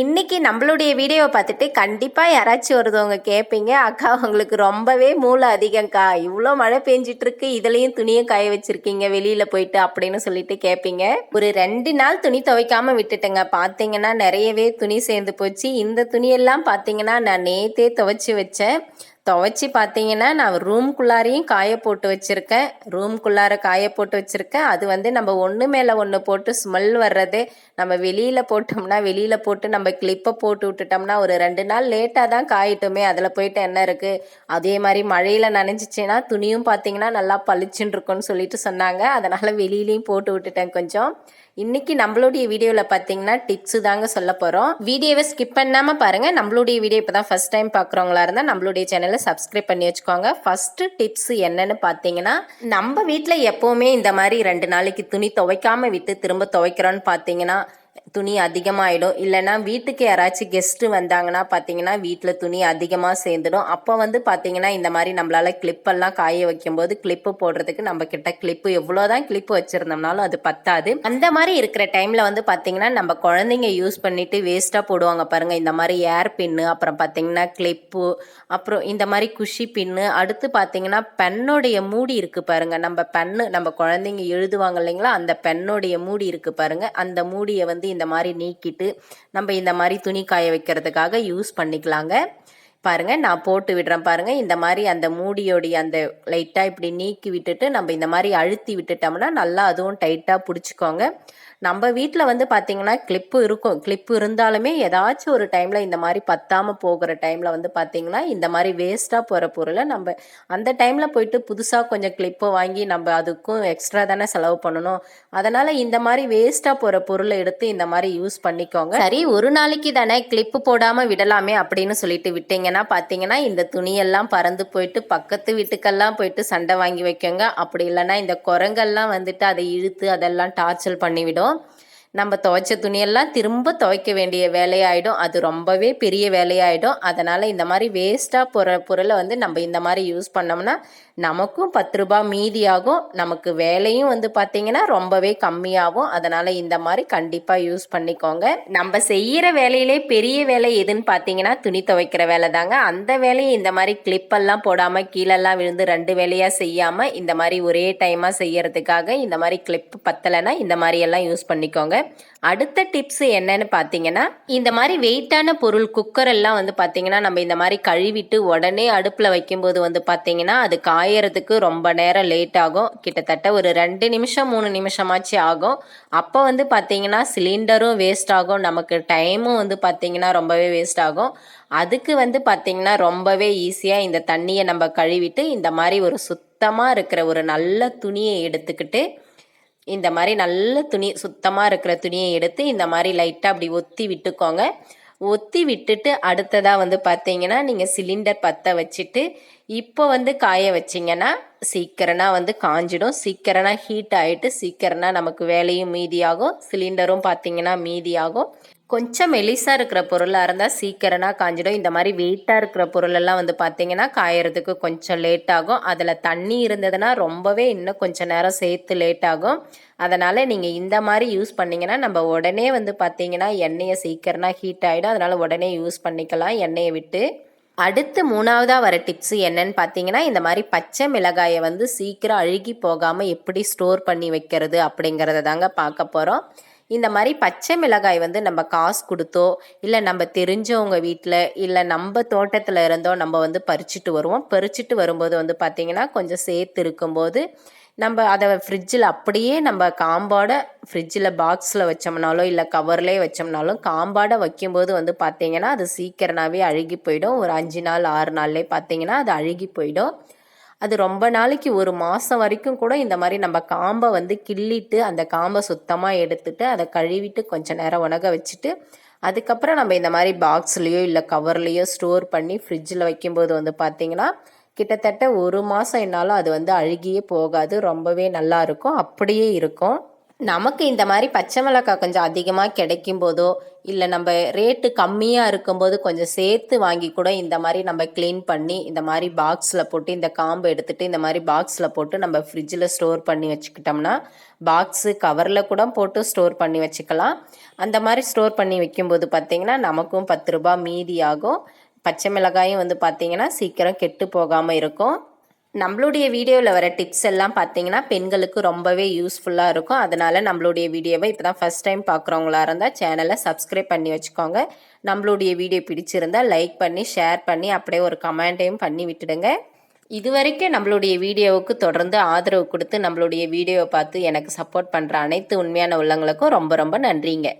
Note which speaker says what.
Speaker 1: இன்னைக்கு நம்மளுடைய வீடியோவை பார்த்துட்டு கண்டிப்பாக யாராச்சும் ஒருத்தவங்க கேட்பீங்க அக்கா உங்களுக்கு ரொம்பவே மூளை அதிகங்க்கா இவ்வளோ மழை பெஞ்சிட்டு இருக்கு இதுலேயும் துணியும் காய வச்சிருக்கீங்க வெளியில் போயிட்டு அப்படின்னு சொல்லிட்டு கேட்பீங்க ஒரு ரெண்டு நாள் துணி துவைக்காம விட்டுட்டேங்க. பார்த்தீங்கன்னா நிறையவே துணி சேர்ந்து போச்சு. இந்த துணியெல்லாம் பார்த்தீங்கன்னா நான் நேத்தே துவைச்சி வச்சேன். துவைச்சி பார்த்தீங்கன்னா நான் ரூம்குள்ளாரையும் காய போட்டு வச்சுருக்கேன். ரூம்குள்ளார காய போட்டு வச்சுருக்கேன். அது வந்து நம்ம ஒன்று மேலே ஒன்று போட்டு ஸ்மெல் வர்றது நம்ம வெளியில் போட்டோம்னா வெளியில் போட்டு நம்ம கிளிப்பை போட்டு விட்டுட்டோம்னா ஒரு ரெண்டு நாள் லேட்டாக தான் காயிட்டுமே. அதில் போயிட்டு என்ன இருக்குது அதே மாதிரி மழையில் நனைஞ்சிச்சின்னா துணியும் பார்த்தீங்கன்னா நல்லா பளிச்சுன்னு இருக்கும்னு சொல்லிட்டு சொன்னாங்க. அதனால் வெளியிலையும் போட்டு விட்டுட்டேன் கொஞ்சம். இன்னைக்கு நம்மளுடைய வீடியோவில் பார்த்தீங்கன்னா டிப்ஸு தாங்க சொல்ல போகிறோம் வீடியோவை ஸ்கிப் பண்ணாமல் பாருங்கள் நம்மளுடைய வீடியோ இப்போ தான் ஃபஸ்ட் டைம் பார்க்குறவங்களா இருந்தால் நம்மளுடைய சேனல் சப்ஸ்கிரைப் பண்ணி வச்சுக்கோங்க. ஃபஸ்ட்டு டிப்ஸ் என்னன்னு பார்த்தீங்கன்னா நம்ம வீட்டில் எப்போவுமே இந்த மாதிரி ரெண்டு நாளைக்கு துணி துவைக்காம விட்டு திரும்ப துவைக்கிறோன்னு பார்த்தீங்கன்னா துணி அதிகமாகிடும் இல்லைன்னா வீட்டுக்கு யாராச்சும் கெஸ்ட்டு வந்தாங்கன்னா பார்த்தீங்கன்னா வீட்டில் துணி அதிகமாக சேர்ந்துடும். அப்போ வந்து பார்த்தீங்கன்னா இந்த மாதிரி நம்மளால் கிளிப்பெல்லாம் காய வைக்கும்போது கிளிப்பு போடுறதுக்கு நம்ம கிட்ட கிளிப்பு எவ்வளோ தான் கிளிப்பு வச்சுருந்தோம்னாலும் அது பத்தாது. அந்த மாதிரி இருக்கிற டைமில் வந்து பார்த்தீங்கன்னா நம்ம குழந்தைங்க யூஸ் பண்ணிட்டு வேஸ்ட்டாக போடுவாங்க பாருங்கள் இந்த மாதிரி ஏர் பின்னு அப்புறம் பார்த்தீங்கன்னா கிளிப்பு அப்புறம் இந்த மாதிரி குஷி பின்னு அடுத்து பார்த்தீங்கன்னா பெண்ணுடைய மூடி இருக்குது பாருங்கள் நம்ம பென்னு நம்ம குழந்தைங்க எழுதுவாங்க இல்லைங்களா? அந்த பெண்ணுடைய மூடி இருக்குது பாருங்கள் அந்த மூடியை வந்து இந்த மாதிரி நீக்கிட்டு நம்ம இந்த மாதிரி துணி காய வைக்கிறதுக்காக யூஸ் பண்ணிக்கலாங்க. பாருங்க நான் போட்டு விடுறேன் பாருங்க. இந்த மாதிரி அந்த மூடியோடைய அந்த லைட்டாக இப்படி நீக்கி விட்டுட்டு நம்ம இந்த மாதிரி அழுத்தி விட்டுட்டோம்னா நல்லா அதுவும் டைட்டாக பிடிச்சிக்கோங்க. நம்ம வீட்டில் வந்து பார்த்தீங்கன்னா கிளிப்பு இருக்கும். கிளிப்பு இருந்தாலுமே ஏதாச்சும் ஒரு டைமில் இந்த மாதிரி பத்தாமல் போகிற டைமில் வந்து பார்த்தீங்கன்னா இந்த மாதிரி வேஸ்ட்டாக போகிற பொருளை நம்ம அந்த டைமில் போயிட்டு புதுசாக கொஞ்சம் கிளிப்பை வாங்கி நம்ம அதுக்கும் எக்ஸ்ட்ரா தானே செலவு பண்ணணும். அதனால் இந்த மாதிரி வேஸ்ட்டாக போகிற பொருளை எடுத்து இந்த மாதிரி யூஸ் பண்ணிக்கோங்க. சரி ஒரு நாளைக்கு தானே கிளிப்பு போடாமல் விடலாமே அப்படின்னு சொல்லிட்டு விட்டீங்கன்னா பார்த்தீங்கன்னா இந்த துணியெல்லாம் பறந்து போயிட்டு பக்கத்து வீட்டுக்கெல்லாம் போயிட்டு சண்டை வாங்கி வைக்கோங்க. அப்படி இல்லைன்னா இந்த குரங்கெல்லாம் வந்துட்டு அதை இழுத்து அதெல்லாம் டார்ச்சல் பண்ணிவிடும். நம்ம துவைச்ச துணியெல்லாம் திரும்ப துவைக்க வேண்டிய வேலையாயிடும். அது ரொம்பவே பெரிய வேலையாயிடும். அதனால் இந்த மாதிரி வேஸ்ட்டாக போகிற பொருளை வந்து நம்ம இந்த மாதிரி யூஸ் பண்ணோம்னா நமக்கும் பத்து ரூபா மீதியாகும். நமக்கு வேலையும் வந்து பார்த்திங்கன்னா ரொம்பவே கம்மியாகும். அதனால் இந்த மாதிரி கண்டிப்பாக யூஸ் பண்ணிக்கோங்க. நம்ம செய்கிற வேலையிலே பெரிய வேலை எதுன்னு பார்த்தீங்கன்னா துணி துவைக்கிற வேலை தாங்க. அந்த வேலையை இந்த மாதிரி கிளிப்பெல்லாம் போடாமல் கீழெல்லாம் விழுந்து ரெண்டு வேலையாக செய்யாமல் இந்த மாதிரி ஒரே டைமாக செய்யறதுக்காக இந்த மாதிரி கிளிப் பத்தலைன்னா இந்த மாதிரி எல்லாம் யூஸ் பண்ணிக்கோங்க. அடுத்த டிப்ஸ் என்னன்னு பார்த்தீங்கன்னா இந்த மாதிரி வெயிட்டான பொருள் குக்கர் எல்லாம் வந்து பார்த்தீங்கன்னா நம்ம இந்த மாதிரி கழுவிட்டு உடனே அடுப்பில் வைக்கும்போது வந்து பார்த்தீங்கன்னா அது காயறதுக்கு ரொம்ப நேரம் லேட் ஆகும். கிட்டத்தட்ட ஒரு ரெண்டு நிமிஷம் மூணு நிமிஷமாச்சு ஆகும். அப்போ வந்து பார்த்தீங்கன்னா சிலிண்டரும் வேஸ்ட் ஆகும். நமக்கு டைமும் வந்து பார்த்தீங்கன்னா ரொம்பவே வேஸ்ட் ஆகும். அதுக்கு வந்து பார்த்தீங்கன்னா ரொம்பவே ஈஸியாக இந்த தண்ணியை நம்ம கழுவிட்டு இந்த மாதிரி ஒரு சுத்தமாக இருக்கிற ஒரு நல்ல துணியை எடுத்துக்கிட்டு இந்த மாதிரி நல்ல துணி சுத்தமாக இருக்கிற துணியை எடுத்து இந்த மாதிரி லைட்டாக அப்படி ஒத்தி விட்டுக்கோங்க. ஒத்தி விட்டுட்டு அடுத்ததாக வந்து பார்த்தீங்கன்னா நீங்கள் சிலிண்டர் பற்ற வச்சுட்டு இப்போ வந்து காய வச்சிங்கன்னா சீக்கிரனா வந்து காஞ்சிடும். சீக்கிரனா ஹீட் ஆகிட்டு சீக்கிரனா நமக்கு வேலையும் மீதியாகும். சிலிண்டரும் பார்த்தீங்கன்னா மீதியாகும். கொஞ்சம் மெலிசாக இருக்கிற பொருளாக இருந்தால் சீக்கிரனா காஞ்சிடும். இந்த மாதிரி வெயிட்டாக இருக்கிற பொருளெல்லாம் வந்து பார்த்தீங்கன்னா காயறதுக்கு கொஞ்சம் லேட் ஆகும். அதில் தண்ணி இருந்ததுன்னா ரொம்பவே இன்னும் கொஞ்சம் நேரம் சேர்த்து லேட் ஆகும். அதனால் நீங்கள் இந்த மாதிரி யூஸ் பண்ணிங்கன்னா நம்ம உடனே வந்து பார்த்தீங்கன்னா எண்ணெயை சீக்கிரனா ஹீட் ஆகிடும் அதனால் உடனே யூஸ் பண்ணிக்கலாம். எண்ணெயை விட்டு அடுத்து மூணாவதாக வர டிப்ஸ் என்னன்னு பார்த்தீங்கன்னா இந்த மாதிரி பச்சை மிளகாயை வந்து சீக்கிரம் அழுகி போகாமல் எப்படி ஸ்டோர் பண்ணி வைக்கிறது அப்படிங்கிறத தாங்க பார்க்க போகிறோம் இந்த மாதிரி பச்சை மிளகாய் வந்து நம்ம காசு கொடுத்தோ இல்லை நம்ம தெரிஞ்சவங்க வீட்டில் இல்லை நம்ம தோட்டத்தில் இருந்தோ நம்ம வந்து பறிச்சுட்டு வருவோம். பறிச்சுட்டு வரும்போது வந்து பார்த்திங்கன்னா கொஞ்சம் சேர்த்து இருக்கும்போது நம்ம அதை ஃப்ரிட்ஜில் அப்படியே நம்ம காம்பாட ஃப்ரிட்ஜில் பாக்ஸில் வச்சோம்னாலோ இல்லை கவர்லேயே வச்சோம்னாலும் காம்பாட வைக்கும்போது வந்து பார்த்திங்கன்னா அது சீக்கிரனாகவே அழுகி போயிடும். ஒரு அஞ்சு நாள் ஆறு நாள்லேயே பார்த்திங்கன்னா அது அழுகி போயிடும். அது ரொம்ப நாளைக்கு ஒரு மாதம் வரைக்கும் கூட இந்த மாதிரி நம்ம காம்பை வந்து கிள்ளிட்டு அந்த காம்பை சுத்தமாக எடுத்துட்டு அதை கழுவிட்டு கொஞ்சம் நேரம் உணக வச்சுட்டு அதுக்கப்புறம் நம்ம இந்த மாதிரி பாக்ஸ்லேயோ இல்லை கவர்லேயோ ஸ்டோர் பண்ணி ஃப்ரிட்ஜில் வைக்கும்போது வந்து பார்த்திங்கன்னா கிட்டத்தட்ட ஒரு மாதம் என்னாலும் அது வந்து அழுகியே போகாது. ரொம்பவே நல்லா இருக்கும். அப்படியே இருக்கும். நமக்கு இந்த மாதிரி பச்சை மிளகாய் கொஞ்சம் அதிகமாக கிடைக்கும் போதோ இல்லை நம்ம ரேட்டு கம்மியாக இருக்கும்போது கொஞ்சம் சேர்த்து வாங்கி கூட இந்த மாதிரி நம்ம க்ளீன் பண்ணி இந்த மாதிரி பாக்ஸில் போட்டு இந்த காம்பு எடுத்துகிட்டு இந்த மாதிரி பாக்ஸில் போட்டு நம்ம ஃப்ரிட்ஜில் ஸ்டோர் பண்ணி வச்சுக்கிட்டோம்னா பாக்ஸு கவரில் கூட போட்டு ஸ்டோர் பண்ணி வச்சுக்கலாம். அந்த மாதிரி ஸ்டோர் பண்ணி வைக்கும்போது பார்த்திங்கன்னா நமக்கும் பத்து ரூபா மீதி ஆகும். பச்சை மிளகாயும் வந்து பார்த்திங்கன்னா சீக்கிரம் கெட்டு போகாமல் இருக்கும். நம்மளுடைய வீடியோவில் வர டிப்ஸ் எல்லாம் பார்த்தீங்கன்னா பெண்களுக்கு ரொம்பவே யூஸ்ஃபுல்லாக இருக்கும். அதனால் நம்மளுடைய வீடியோவை இப்போ தான் ஃபஸ்ட் டைம் பார்க்குறவங்களா இருந்தால் சேனலை சப்ஸ்கிரைப் பண்ணி வச்சுக்கோங்க. நம்மளுடைய வீடியோ பிடிச்சிருந்தால் லைக் பண்ணி ஷேர் பண்ணி அப்படியே ஒரு கமெண்ட்டையும் பண்ணி விட்டுடுங்க. இது வரைக்கும் நம்மளுடைய வீடியோவுக்கு தொடர்ந்து ஆதரவு கொடுத்து நம்மளுடைய வீடியோவை பார்த்து எனக்கு சப்போர்ட் பண்ணுற அனைத்து உண்மையான உள்ளங்களுக்கும் ரொம்ப ரொம்ப நன்றிங்க.